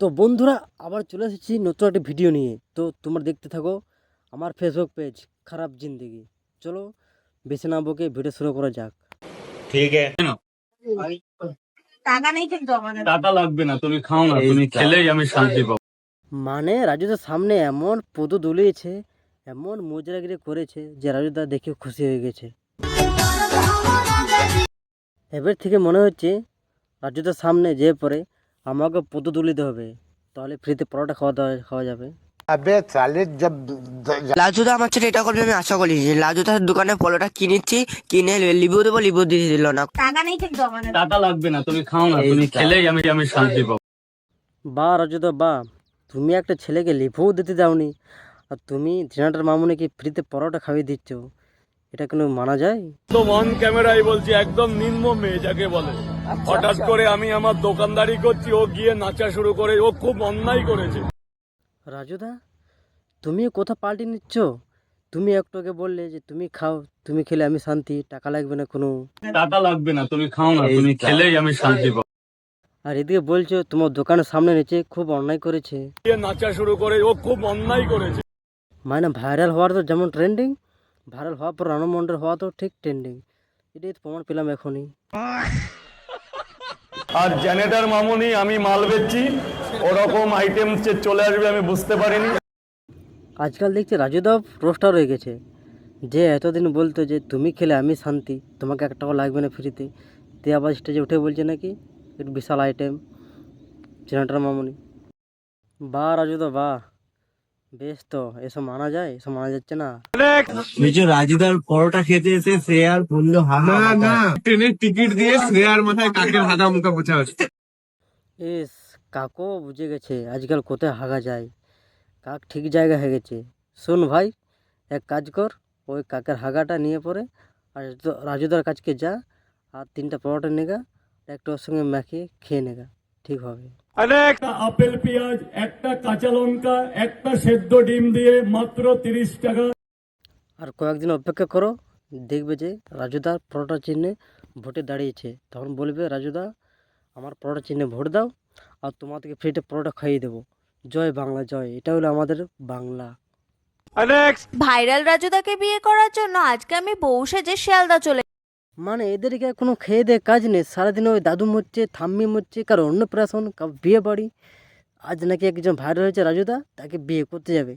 তো বন্ধুরা আবার চলে এসেছি নতুন একটা ভিডিও নিয়ে। তো তোমরা দেখতে থাকো আমার ফেসবুক পেজ খারাপ জিন্দেগি। চলো বেছে না বকে ভিডিও শুরু করা যাক। ঠিক টাকা নেই কিন্তু আমাদের। টাকা লাগবে না তুমি খাও না তুমি খেলেই আমি শান্তি মানে রাজুদার সামনে এমন পদু দুলিয়েছে এমন মজরাগিরে করেছে যে রাজুদা দেখে খুশি হয়ে গেছে। এবার থেকে মনে হচ্ছে রাজুদার সামনে যে পরে আমাকে পুতো তুলিতে হবে। তাহলে ফ্রিতে পরোটা খাওয়া দাওয়া খাওয়া যাবে। আবে তাহলে লাজুদা আমার ছেলে এটা করবে আমি আশা করি। লাজুদার দোকানে পলোটা কিনেছি কিনে লিবু দেবো লিবু দিয়ে দিল না। টাকা নেই টাকা লাগবে না তুমি খাও না তুমি খেলে আমি আমি শান্তি পাবো। বা রাজুদা বা তুমি একটা ছেলেকে লিভু দিতে দাওনি আর তুমি জেনারেটর মামুনে কি ফ্রিতে পরোটা খাইয়ে দিচ্ছ। এটা কোনো মানা যায়? তো অন ক্যামেরায় বলছি একদম নিম্ন মেয়ে যাকে বলে। হঠাৎ করে আমি আমার দোকানদারি করছি ও গিয়ে নাচা শুরু করে ও খুব অন্যায় করেছে। রাজুদা তুমি কথা পাল্টে নিচ্ছ? তুমি একটু আগে বললে যে তুমি খাও তুমি খেলে আমি শান্তি টাকা লাগবে না কোনো? টাকা লাগবে না তুমি খাও না তুমি খেলেই আমি শান্তি পাবো। আর এদিকে বলছো তোমার দোকানের সামনে নিচে খুব অন্যায় করেছে। নাচা শুরু করে ও খুব অন্যায় করেছে। মানে ভাইরাল হওয়ার তো যেমন ট্রেন্ডিং ভাইরাল হওয়ার পর রানু মন্ডল হওয়া তো ঠিক ট্রেন্ডিং এটাই তো প্রমাণ পেলাম এখনই। আর জেনেটার মামুনি, আমি মাল বেচছি। ওরকম আইটেম চলে আসবে আমি বুঝতে পারিনি। আজকাল দেখছি রাজুদব রোস্টার হয়ে গেছে। যে এতদিন বলতো যে, তুমি খেলে আমি শান্তি, তোমাকে এক টাকা লাগবে না ফ্রিতে তে আবার স্টেজে উঠে বলছে নাকি একটু বিশাল আইটেম জেনেটার মামুনি। বা রাজুদা বা। বেশ তো এসব মানা যায়? এসব মানা যাচ্ছে না? কিছু রাজুদার পরোটা খেতে এসে সে আর বলল হাগা না ট্রেনের টিকিট দিয়ে শ্রেয়ার মাথায় কাকের হাগা মুখা বোঝা হচ্ছে। এস কাকও বুঝে গেছে আজকাল কোথায় হাগা যায়? কাক ঠিক জায়গা হয়ে গেছে। শোন ভাই এক কাজ কর ওই কাকের হাগাটা নিয়ে পরে আর রাজুদার কাছকে যা আর তিনটা পরোটা নেগা একটু ওর সঙ্গে মাখিয়ে খেয়ে নেগা ঠিক হবে। আপেল পেঁয়াজ একটা কাঁচা লঙ্কা একটা সেদ্ধ ডিম দিয়ে মাত্র তিরিশ টাকা। আর কয়েকদিন অপেক্ষা করো দেখবে যে রাজুদার পরোটা চিহ্নে ভোটে দাঁড়িয়েছে। তখন বলবে রাজুদা আমার পরোটা চিহ্নে ভোট দাও আর তোমাদেরকে ফ্রিতে পরোটা খাইয়ে দেবো। জয় বাংলা জয়। এটা হলো আমাদের বাংলা। ভাইরাল রাজুদাকে বিয়ে করার জন্য আজকে আমি বউ সেজে শিয়ালদা চলে মানে এদেরকে কোনো খেয়ে দেয়ে কাজ নেই। সারাদিন ওই দাদু মরছে থাম্মি মরছে কারও অন্নপ্রাশন কারও বিয়ে বাড়ি। আজ নাকি একজন ভাইরাল হয়েছে রাজুদা তাকে বিয়ে করতে যাবে।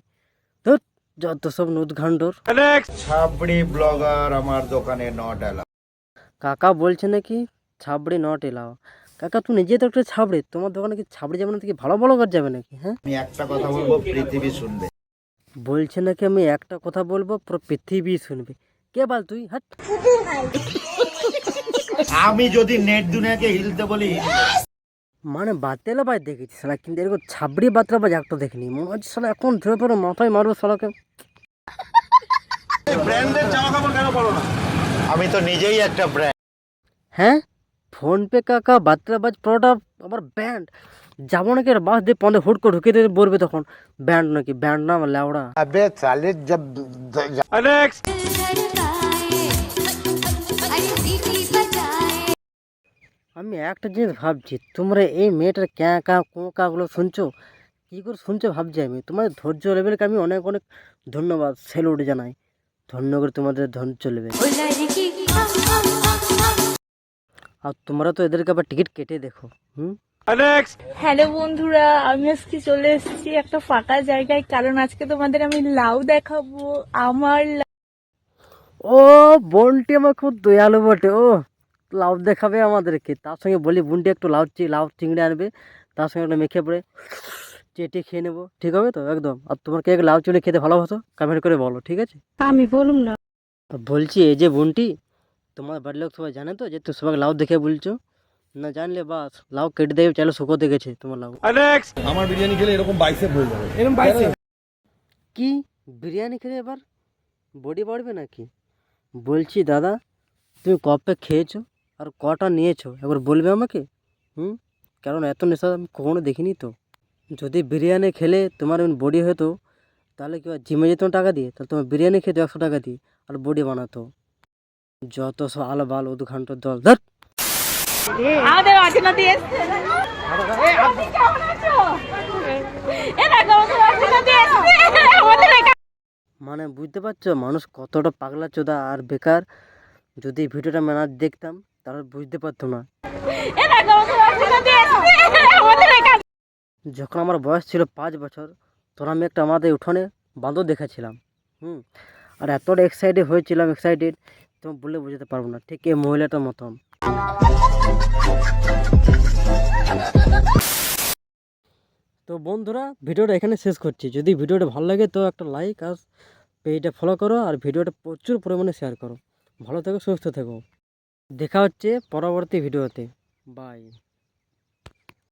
তো যত সব নদঘান্ডর ছাবড়ি ব্লগার আমার দোকানে ন ডালা কাকা বলছে নাকি ছাবড়ি নট এলাও কাকা তুমি নিজে তো একটা ছাবড়ি তোমার দোকানে কি ছাবড়ি যাবে না থেকে ভালো ভালো কাজ যাবে নাকি হ্যাঁ? আমি একটা কথা বলব পৃথিবী শুনবে। বলছে নাকি আমি একটা কথা বলব পুরো পৃথিবী শুনবে। কে বল তুই হাট। আমি যদি নেট দুনিয়াকে হিলতে বলি। মানে বাতেলা ভাই দেখেছি সালা কিন্তু এরকম ছাবড়ি বাতলা ভাই একটা দেখিনি। মনে হচ্ছে শালা এখন ধরে ধরে মাথায় মারবো শালাকে। ব্র্যান্ডের জামা কাপড় কেন পরো না? আমি তো নিজেই একটা ব্র্যান্ড। হ্যাঁ? ফোনপে কাকা বাতলাবাজ প্রোডাক্ট আমার ব্যান্ড। যাব নাকি বাস দিয়ে পন্দে হুট করে ঢুকে দিয়ে বলবে তখন। ব্যান্ড নাকি ব্যান্ড না আমার ল্যাওড়া আবে আমি একটা জিনিস ভাবছি তোমরা এই মেয়েটার ক্যাঁ কা কো কাগুলো শুনছো? কী করে শুনছো ভাবছি আমি। তোমার ধৈর্য লেভেলকে আমি অনেক অনেক ধন্যবাদ স্যালুট জানাই। ধন্য করে তোমাদের ধৈর্য লেভেল। আর তোমরা তো এদেরকে আবার টিকিট কেটে দেখো হুম? হ্যালো বন্ধুরা আমি আজকে চলে এসেছি একটা ফাঁকা জায়গায় কারণ আজকে তোমাদের আমি লাউ দেখাবো আমার লাউ। ও বোনটি আমার খুব দয়ালু বটে ও। লাউ দেখাবে আমাদেরকে। তার সঙ্গে বলি বুনটি একটু লাউ চি লাউ চিংড়ি আনবে। তার সঙ্গে একটা মেখে পড়ে চেটে খেয়ে নেব। ঠিক হবে তো? একদম। আর তোমার কে লাউ চিংড়ি খেতে ভালোবাসো? কমেন্ট করে বলো ঠিক আছে? আমি বলুম না। তো বলছি এই যে বোনটি তোমার বাড়ির লোক সবাই জানে তো যে তুমি সবাই লাউ দেখে বলছো। না জানলে বাস লাউ কেটে দেবে চাইলে শুকোতে গেছে তোমার লাউ। আমার বিরিয়ানি খেলে এরকম বাইসেপ হয়ে যাবে। এরকম বাইসেপ কি? বিরিয়ানি খেলে এবার বডি বাড়বে নাকি? বলছি দাদা তুমি কপে খেয়েছো? আর কটা নিয়েছো? একবার বলবে আমাকে? হুম? কারণ এত নেশা আমি কখনো দেখিনি তো। যদি বিরিয়ানি খেলে তোমার বডি হতো তাহলে কি জিমে যেত টাকা দিয়ে তাহলে তোমার বিরিয়ানি খেতে একশো টাকা দিয়ে আর বডি বানাতো। যত সব আলো বাল দু ঘণ্টার দল ধর! মানে বুঝতে পারছ মানুষ কতটা পাগলা চোদা আর বেকার। যদি ভিডিওটা মেনার দেখতাম তাহলে বুঝতে পারতো না। যখন আমার বয়স ছিল পাঁচ বছর তখন আমি একটা আমাদের উঠোনে বাঁদর দেখেছিলাম। হুম আর এতটা এক্সাইটেড হয়েছিলাম এক্সাইটেড তো বলে বোঝাতে পারব না। ঠিক এই মহিলাটার মতন। তো বন্ধুরা ভিডিওটা এখানে শেষ করছি। যদি ভিডিওটা ভালো লাগে তো একটা লাইক আর পেজটা ফলো করো আর ভিডিওটা প্রচুর পরিমাণে শেয়ার করো। ভালো থেকো সুস্থ থেকো। দেখা হচ্ছে পরবর্তী ভিডিওতে। বাই